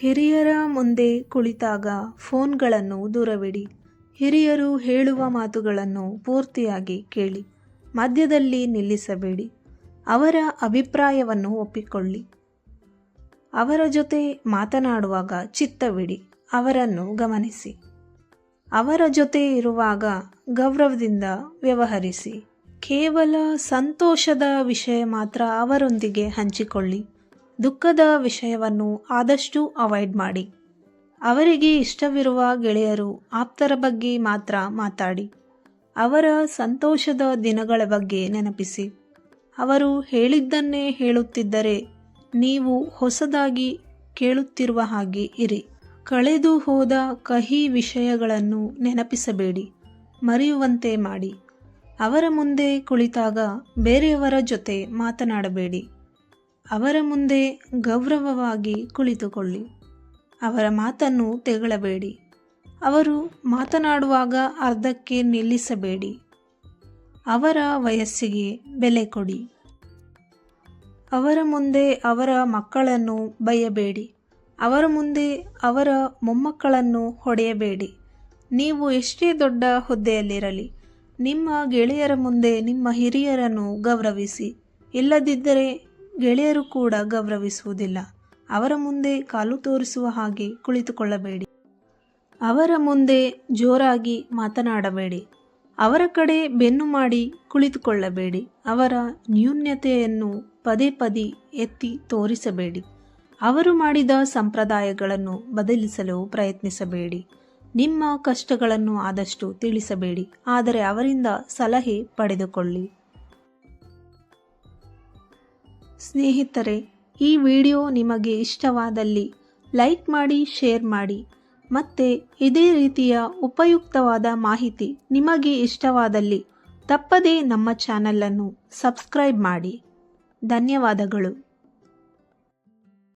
ಹಿರಿಯರ ಮುಂದೆ ಕುಳಿತಾಗ ಫೋನ್ಗಳನ್ನು ದೂರವಿಡಿ. ಹಿರಿಯರು ಹೇಳುವ ಮಾತುಗಳನ್ನು ಪೂರ್ತಿಯಾಗಿ ಕೇಳಿ. ಮಧ್ಯದಲ್ಲಿ ನಿಲ್ಲಿಸಬೇಡಿ. ಅವರ ಅಭಿಪ್ರಾಯವನ್ನು ಒಪ್ಪಿಕೊಳ್ಳಿ. ಅವರ ಜೊತೆ ಮಾತನಾಡುವಾಗ ಚಿತ್ತವಿಡಿ. ಅವರನ್ನು ಗಮನಿಸಿ. ಅವರ ಜೊತೆ ಇರುವಾಗ ಗೌರವದಿಂದ ವ್ಯವಹರಿಸಿ. ಕೇವಲ ಸಂತೋಷದ ವಿಷಯ ಮಾತ್ರ ಅವರೊಂದಿಗೆ ಹಂಚಿಕೊಳ್ಳಿ. ದುಃಖದ ವಿಷಯವನ್ನು ಆದಷ್ಟು ಅವಾಯ್ಡ್ ಮಾಡಿ. ಅವರಿಗೆ ಇಷ್ಟವಿರುವ ಗೆಳೆಯರು ಆಪ್ತರ ಬಗ್ಗೆ ಮಾತ್ರ ಮಾತಾಡಿ. ಅವರ ಸಂತೋಷದ ದಿನಗಳ ಬಗ್ಗೆ ನೆನಪಿಸಿ. ಅವರು ಹೇಳಿದ್ದನ್ನೇ ಹೇಳುತ್ತಿದ್ದರೆ ನೀವು ಹೊಸದಾಗಿ ಕೇಳುತ್ತಿರುವ ಹಾಗೆ ಇರಿ. ಕಳೆದು ಹೋದ ಕಹಿ ವಿಷಯಗಳನ್ನು ನೆನಪಿಸಬೇಡಿ. ಮರೆಯುವಂತೆ ಮಾಡಿ. ಅವರ ಮುಂದೆ ಕುಳಿತಾಗ ಬೇರೆಯವರ ಜೊತೆ ಮಾತನಾಡಬೇಡಿ. ಅವರ ಮುಂದೆ ಗೌರವವಾಗಿ ಕುಳಿತುಕೊಳ್ಳಿ. ಅವರ ಮಾತನ್ನು ತೆಗಳಬೇಡಿ. ಅವರು ಮಾತನಾಡುವಾಗ ಅರ್ಧಕ್ಕೆ ನಿಲ್ಲಿಸಬೇಡಿ. ಅವರ ವಯಸ್ಸಿಗೆ ಬೆಲೆ ಕೊಡಿ. ಅವರ ಮುಂದೆ ಅವರ ಮಕ್ಕಳನ್ನು ಬೈಯಬೇಡಿ. ಅವರ ಮುಂದೆ ಅವರ ಮೊಮ್ಮಕ್ಕಳನ್ನು ಹೊಡೆಯಬೇಡಿ. ನೀವು ಎಷ್ಟೇ ದೊಡ್ಡ ಹುದ್ದೆಯಲ್ಲಿರಲಿ, ನಿಮ್ಮ ಗೆಳೆಯರ ಮುಂದೆ ನಿಮ್ಮ ಹಿರಿಯರನ್ನು ಗೌರವಿಸಿ. ಇಲ್ಲದಿದ್ದರೆ ಗೆಳೆಯರು ಕೂಡ ಗೌರವಿಸುವುದಿಲ್ಲ. ಅವರ ಮುಂದೆ ಕಾಲು ತೋರಿಸುವ ಹಾಗೆ ಕುಳಿತುಕೊಳ್ಳಬೇಡಿ. ಅವರ ಮುಂದೆ ಜೋರಾಗಿ ಮಾತನಾಡಬೇಡಿ. ಅವರ ಕಡೆ ಬೆನ್ನು ಮಾಡಿ ಕುಳಿತುಕೊಳ್ಳಬೇಡಿ. ಅವರ ನ್ಯೂನ್ಯತೆಯನ್ನು ಪದೇ ಪದೇ ಎತ್ತಿ ತೋರಿಸಬೇಡಿ. ಅವರು ಮಾಡಿದ ಸಂಪ್ರದಾಯಗಳನ್ನು ಬದಲಿಸಲು ಪ್ರಯತ್ನಿಸಬೇಡಿ. ನಿಮ್ಮ ಕಷ್ಟಗಳನ್ನು ಆದಷ್ಟು ತಿಳಿಸಬೇಡಿ. ಆದರೆ ಅವರಿಂದ ಸಲಹೆ ಪಡೆದುಕೊಳ್ಳಿ. ಸ್ನೇಹಿತರೆ, ಈ ವಿಡಿಯೋ ನಿಮಗೆ ಇಷ್ಟವಾದಲ್ಲಿ ಲೈಕ್ ಮಾಡಿ, ಶೇರ್ ಮಾಡಿ. ಮತ್ತು ಇದೇ ರೀತಿಯ ಉಪಯುಕ್ತವಾದ ಮಾಹಿತಿ ನಿಮಗೆ ಇಷ್ಟವಾದಲ್ಲಿ ತಪ್ಪದೇ ನಮ್ಮ ಚಾನಲನ್ನು ಸಬ್ಸ್ಕ್ರೈಬ್ ಮಾಡಿ. ಧನ್ಯವಾದಗಳು.